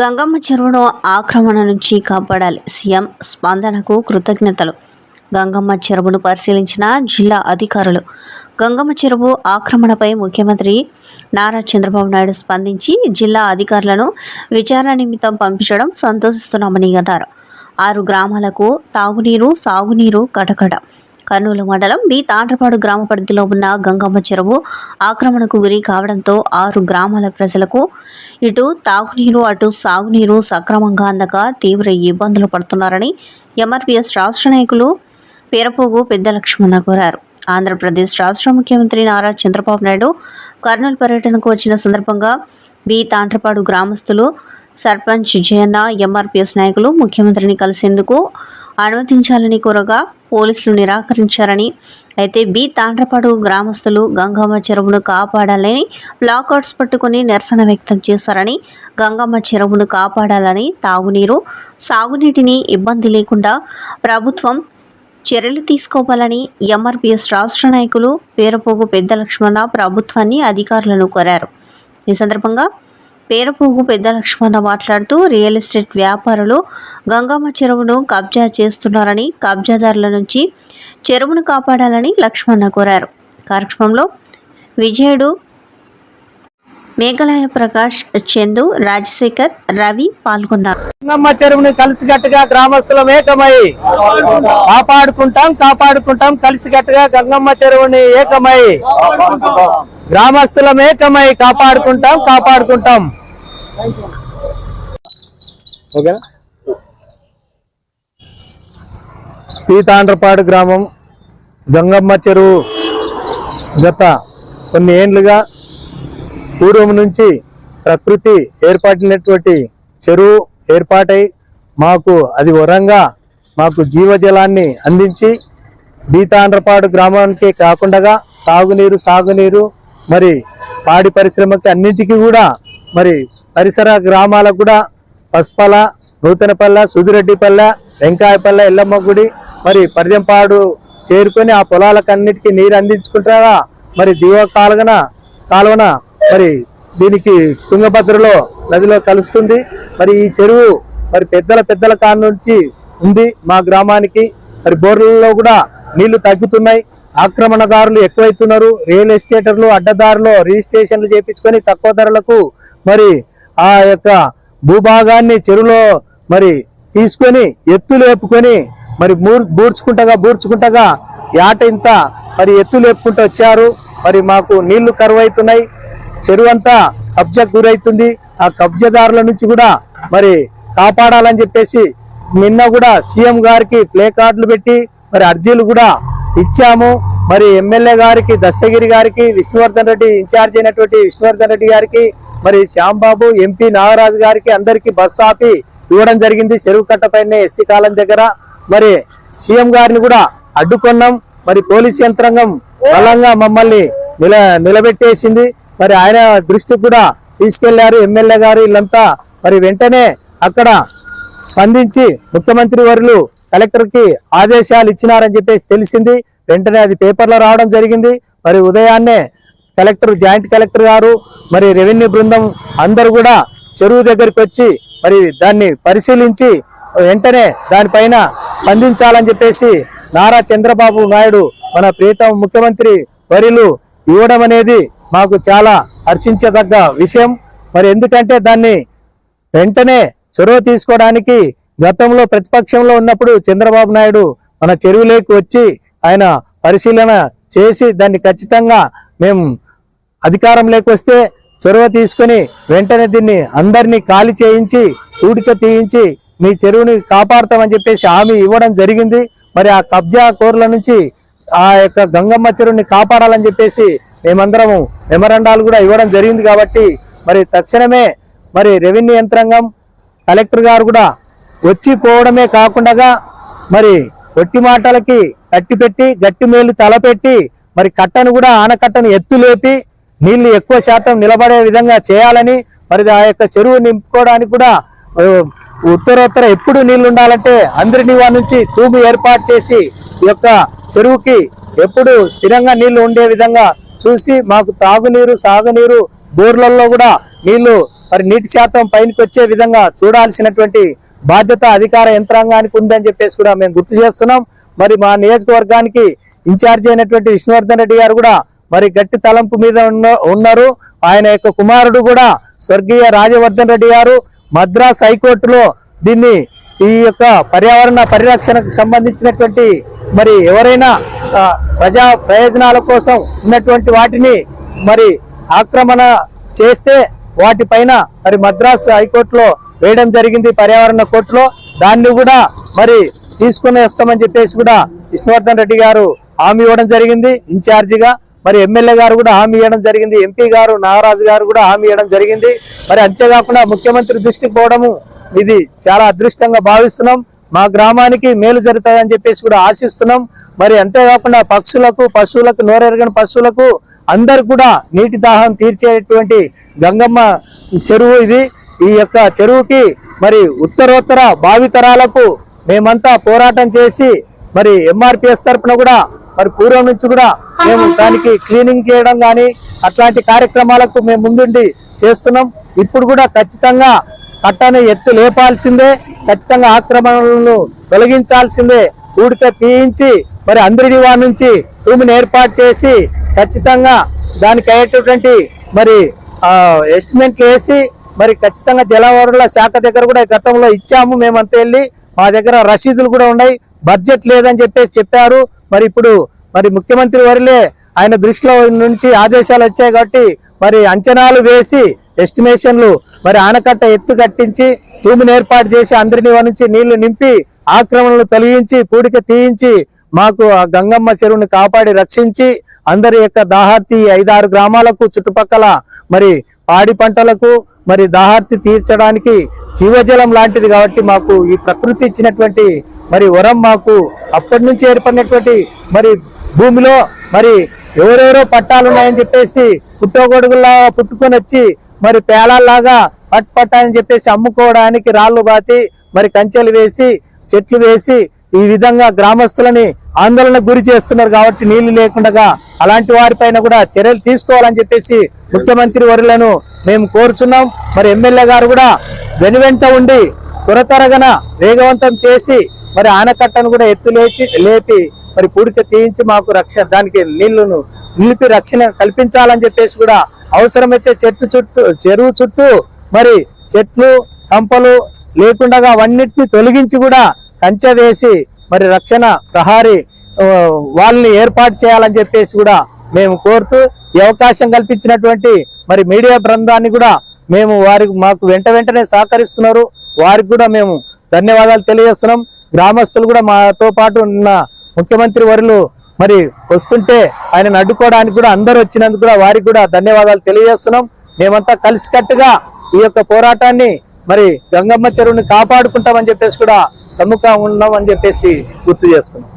గంగమ్మ చెరువును ఆక్రమణ నుంచి కాపాడాలి. సీఎం స్పందనకు కృతజ్ఞతలు. గంగమ్మ చెరువును పరిశీలించిన జిల్లా అధికారులు. గంగమ్మ చెరువు ఆక్రమణపై ముఖ్యమంత్రి నారా చంద్రబాబు నాయుడు స్పందించి జిల్లా అధికారులను విచారణ నిమిత్తం పంపించడం సంతోషిస్తున్నామని అన్నారు. ఆరు గ్రామాలకు తాగునీరు సాగునీరు కటకట. కర్నూలు మండలం బి తాండ్రపాడు గ్రామ పరిధిలో ఉన్న గంగమ్మ చెరువు ఆక్రమణకు గురి కావడంతో ఆరు గ్రామాల ప్రజలకు ఇటు తాగునీరు అటు సాగునీరు సక్రమంగా అందక తీవ్ర ఇబ్బందులు పడుతున్నారని ఎంఆర్పీఎస్ రాష్ట్ర నాయకులు పేరపోగు పెద్ద లక్ష్మణ కోరారు. ఆంధ్రప్రదేశ్ రాష్ట్ర ముఖ్యమంత్రి నారా చంద్రబాబు నాయుడు కర్నూలు పర్యటనకు వచ్చిన సందర్భంగా బి తాండ్రపాడు గ్రామస్తులు సర్పంచ్ జయన్న ఎంఆర్పీఎస్ నాయకులు ముఖ్యమంత్రిని కలిసేందుకు అనుమతించాలని కోరగా పోలీసులు నిరాకరించారని. అయితే బి తాండ్రపాడు గ్రామస్తులు గంగమ్మ చెరువును కాపాడాలని ప్లాకార్డ్స్ పట్టుకుని నిరసన వ్యక్తం చేశారని గంగమ్మ చెరువును కాపాడాలని తాగునీరు సాగునీటిని ఇబ్బంది లేకుండా ప్రభుత్వం చర్యలు తీసుకోవాలని ఎంఆర్పీఎస్ రాష్ట్ర నాయకులు పేరపోగు పెద్ద లక్ష్మణ ప్రభుత్వాన్ని అధికారులను కోరారు. ఈ సందర్భంగా పేరపోగు పెద్ద లక్ష్మణ మాట్లాడుతూ రియల్ ఎస్టేట్ వ్యాపారులు గంగమ్మ చెరువును కబ్జా చేస్తున్నారని కబ్జాదారుల నుంచి చెరువును కాపాడాలని లక్ష్మణ కోరారు. కార్యక్రమంలో విజయుడు మేఘలాయ ప్రకాష్ చందు రాజశేఖర్ రవి పాల్గొన్నారు. గంగమ్మ చెరువుని కలిసికట్టుగా గ్రామస్తులం ఏకమై కాపాడుకుంటాం కాపాడుకుంటాం కలిసికట్టుగా గంగమ్మ చెరువుని ఏకమై గ్రామస్తులం ఏకమై కాపాడుకుంటాం కాపాడుకుంటాం. ఓకేనా? పీతాండ్రపాడు గ్రామం గంగమ్మ చెరువు గత కొన్ని ఏండ్లుగా పూర్వం నుంచి ప్రకృతి ఏర్పడినటువంటి చెరువు ఏర్పాటై మాకు అది వరంగా మాకు జీవజలాన్ని అందించి బీతాండ్రపాడు గ్రామానికి కాకుండా తాగునీరు సాగునీరు మరి పాడి పరిశ్రమకి అన్నింటికీ కూడా మరి పరిసర గ్రామాలకు కూడా పసుపల నూతనపల్లె సుదిరెడ్డిపల్లె వెంకాయపల్లె ఎల్లమ్మ గుడి మరి పరిదెంపాడు చేరుకొని ఆ పొలాలకన్నిటికీ నీరు అందించుకుంటారా? మరి దివ కాలువన కాలువన మరి దీనికి తుంగభద్రలో నదిలో కలుస్తుంది. మరి ఈ చెరువు మరి పెద్దల పెద్దల కాడ నుంచి ఉంది మా గ్రామానికి. మరి బోర్లలో కూడా నీళ్ళు తగ్గుతున్నాయి. ఆక్రమణదారులు ఎక్కువైతున్నారు. రియల్ ఎస్టేటర్లు అడ్డదారులు రిజిస్ట్రేషన్లు చేపించుకొని తక్కువ ధరలకు మరి ఆ యొక్క భూభాగాన్ని చెరువులో మరి తీసుకొని ఎత్తు లేపుకొని మరి మూర్ బూర్చుకుంటగా బూర్చుకుంటగా యాట ఇంత మరి ఎత్తు లేపుకుంటూ వచ్చారు. మరి మాకు నీళ్ళు కరువైతున్నాయి. చెరువు అంతా కబ్జాకు గురవుతుంది ఆ కబ్జాదారుల నుంచి కూడా మరి కాపాడాలని చెప్పేసి నిన్న కూడా సీఎం గారికి ప్లే కార్డులు పెట్టి మరి అర్జీలు కూడా ఇచ్చాము. మరి ఎమ్మెల్యే గారికి దస్తగిరి గారికి విష్ణువర్ధన్ రెడ్డి ఇన్ఛార్జ్ అయినటువంటి విష్ణువర్ధన్ రెడ్డి గారికి మరి శ్యాంబాబు ఎంపీ నాగరాజు గారికి అందరికీ బస్సు ఆపి ఇవ్వడం జరిగింది. చెరువు కట్టపైన ఎస్సీ కాలం దగ్గర. మరి సీఎం గారిని కూడా అడ్డుకున్నాం. మరి పోలీస్ యంత్రాంగం బలంగా మమ్మల్ని నిల నిలబెట్టేసింది. మరి ఆయన దృష్టికి కూడా తీసుకెళ్ళారు ఎమ్మెల్యే గారు. వీళ్ళంతా మరి వెంటనే అక్కడ స్పందించి ముఖ్యమంత్రి వర్లు కలెక్టర్కి ఆదేశాలు ఇచ్చినారని చెప్పేసి తెలిసింది. వెంటనే అది పేపర్లో రావడం జరిగింది. మరి ఉదయాన్నే కలెక్టర్ జాయింట్ కలెక్టర్ గారు మరి రెవెన్యూ బృందం అందరూ కూడా చెరువు దగ్గరికి వచ్చి మరి దాన్ని పరిశీలించి వెంటనే దానిపైన స్పందించాలని చెప్పేసి నారా చంద్రబాబు నాయుడు మన ప్రీతం ముఖ్యమంత్రి వరిలు ఇవ్వడం అనేది మాకు చాలా హర్షించదగ్గ విషయం. మరి ఎందుకంటే దాన్ని వెంటనే చొరవ తీసుకోవడానికి గతంలో ప్రతిపక్షంలో ఉన్నప్పుడు చంద్రబాబు నాయుడు మన చెరువులోకి వచ్చి ఆయన పరిశీలన చేసి దాన్ని ఖచ్చితంగా మేము అధికారంలోకి వస్తే చొరవ తీసుకొని వెంటనే దీన్ని అందరినీ ఖాళీ చేయించి ఊడిక తీయించి మీ చెరువుని కాపాడుతామని చెప్పేసి హామీ ఇవ్వడం జరిగింది. మరి ఆ కబ్జా కోర్ల నుంచి ఆ యొక్క గంగమ్మ చెరువుని కాపాడాలని చెప్పేసి మేమందరము మెమరండాలు కూడా ఇవ్వడం జరిగింది కాబట్టి మరి తక్షణమే మరి రెవెన్యూ యంత్రాంగం కలెక్టర్ గారు కూడా వచ్చి పోవడమే కాకుండా మరి ఒట్టి మాటలకి కట్టి పెట్టి గట్టి మేలు తలపెట్టి మరి కట్టను కూడా ఆనకట్టను ఎత్తు లేపి నీళ్ళు ఎక్కువ శాతం నిలబడే విధంగా చేయాలని మరి ఆ యొక్క చెరువు నింపుకోవడానికి కూడా ఉత్తరోత్తర ఎప్పుడు నీళ్ళు ఉండాలంటే అందరి నుంచి తూము ఏర్పాటు చేసి ఈ యొక్క చెరువుకి ఎప్పుడు స్థిరంగా నీళ్ళు ఉండే విధంగా చూసి మాకు తాగునీరు సాగునీరు బోర్లలో కూడా నీళ్ళు మరి నీటి శాతం పైనకి వచ్చే విధంగా చూడాల్సినటువంటి బాధ్యత అధికార యంత్రాంగానికి ఉందని చెప్పేసి కూడా మేము గుర్తు చేస్తున్నాం. మరి మా నియోజకవర్గానికి ఇన్ఛార్జ్ అయినటువంటి విష్ణువర్ధన్ రెడ్డి గారు కూడా మరి గట్టి తలంపు మీద ఉన్న ఉన్నారు. ఆయన యొక్క కుమారుడు కూడా స్వర్గీయ రాజవర్ధన్ రెడ్డి గారు మద్రాస్ హైకోర్టులో దీన్ని ఈ యొక్క పర్యావరణ పరిరక్షణకు సంబంధించినటువంటి మరి ఎవరైనా ప్రజా ప్రయోజనాల కోసం ఉన్నటువంటి వాటిని మరి ఆక్రమణ చేస్తే వాటిపైన మరి మద్రాసు హైకోర్టులో వేయడం జరిగింది పర్యావరణ కోర్టులో. దాన్ని కూడా మరి తీసుకుని వస్తామని చెప్పేసి కూడా విష్ణువర్ధన్ రెడ్డి గారు హామీ ఇవ్వడం జరిగింది ఇన్ఛార్జిగా. మరి ఎమ్మెల్యే గారు కూడా హామీ ఇవ్వడం జరిగింది ఎంపీ గారు నాగరాజు గారు కూడా హామీ ఇవ్వడం జరిగింది. మరి అంతేకాకుండా ముఖ్యమంత్రి దృష్టికి పోవడము ఇది చాలా అదృష్టంగా భావిస్తున్నాం. మా గ్రామానికి మేలు జరుగుతాయని చెప్పేసి కూడా ఆశిస్తున్నాం. మరి అంతేకాకుండా పక్షులకు పశువులకు నోరెరగని పశువులకు అందరు కూడా నీటి దాహం తీర్చేటువంటి గంగమ్మ చెరువు ఇది. ఈ యొక్క చెరువుకి మరి ఉత్తరోత్తర భావితరాలకు మేమంతా పోరాటం చేసి మరి ఎంఆర్పిఎస్ తరపున కూడా మరి పూర్వం నుంచి కూడా మేము దానికి క్లీనింగ్ చేయడం కానీ అట్లాంటి కార్యక్రమాలకు మేము ముందుండి చేస్తున్నాం. ఇప్పుడు కూడా ఖచ్చితంగా కట్టను ఎత్తు లేపాల్సిందే ఖచ్చితంగా ఆక్రమణలను తొలగించాల్సిందే ఊడిక తీయించి మరి అందరి వారి నుంచి భూమిని ఏర్పాటు చేసి ఖచ్చితంగా దానికి అయ్యేటటువంటి మరి ఎస్టిమేట్లు వేసి మరి ఖచ్చితంగా జలవనరుల శాఖ దగ్గర కూడా గతంలో ఇచ్చాము మేమంతా వెళ్ళి మా దగ్గర రసీదులు కూడా ఉన్నాయి. బడ్జెట్ లేదని చెప్పేసి చెప్పారు. మరి ఇప్పుడు మరి ముఖ్యమంత్రి వారిలే ఆయన దృష్టిలో నుంచి ఆదేశాలు వచ్చాయి కాబట్టి మరి అంచనాలు వేసి ఎస్టిమేషన్లు మరి ఆనకట్ట ఎత్తు కట్టించి భూమిని ఏర్పాటు చేసి అందరిని నుంచి నీళ్ళు నింపి ఆక్రమణలు తొలగించి పూడిక తీయించి మాకు ఆ గంగమ్మ చెరువుని కాపాడి రక్షించి అందరి యొక్క దాహార్తి ఐదారు గ్రామాలకు చుట్టుపక్కల మరి పాడి పంటలకు మరి దాహార్తి తీర్చడానికి జీవజలం లాంటిది కాబట్టి మాకు ఈ ప్రకృతి ఇచ్చినటువంటి మరి వరం మాకు అప్పటి నుంచి ఏర్పడినటువంటి మరి భూమిలో మరి ఎవరెవరో పట్టాలున్నాయని చెప్పేసి పుట్టగొడుగులా పుట్టుకొని వచ్చి మరి పేలాల్లాగా పట్ పట్ అని చెప్పేసి అమ్ముకోవడానికి రాళ్ళు బాతి మరి కంచెలు వేసి చెట్లు వేసి ఈ విధంగా గ్రామస్తులని ఆందోళనకు గురి చేస్తున్నారు కాబట్టి నీళ్ళు లేకుండా అలాంటి వారిపైన కూడా చర్యలు తీసుకోవాలని చెప్పేసి ముఖ్యమంత్రి వరులను మేము కోరుచున్నాం. మరి ఎమ్మెల్యే గారు కూడా వెనువెంట ఉండి త్వరతరగన వేగవంతం చేసి మరి ఆనకట్టను కూడా ఎత్తు లేచి లేపి మరి పూడిక తీయించి మాకు రక్షణ దానికి నీళ్ళను నిలిపి రక్షణ కల్పించాలని చెప్పేసి కూడా అవసరమైతే చెట్టు చుట్టూ చెరువు చుట్టూ మరి చెట్లు కంపలు లేకుండా అవన్నిటిని తొలగించి కూడా కంచె వేసి మరి రక్షణ ప్రహారీ వాళ్ళని ఏర్పాటు చేయాలని చెప్పేసి కూడా మేము కోరుతూ ఈ అవకాశం కల్పించినటువంటి మరి మీడియా బృందాన్ని కూడా మేము వారికి మాకు వెంట వెంటనే సహకరిస్తున్నారు. వారికి కూడా మేము ధన్యవాదాలు తెలియజేస్తున్నాం. గ్రామస్తులు కూడా మాతో పాటు ఉన్న ముఖ్యమంత్రి వరులు మరి వస్తుంటే ఆయనను అడ్డుకోవడానికి కూడా అందరూ వచ్చినందుకు కూడా వారికి కూడా ధన్యవాదాలు తెలియజేస్తున్నాం. మేమంతా కలిసికట్టుగా ఈ యొక్క పోరాటాన్ని మరి గంగమ్మ చెరువుని కాపాడుకుంటామని చెప్పేసి కూడా సముఖం ఉన్నాం అని చెప్పేసి గుర్తు చేస్తున్నాం.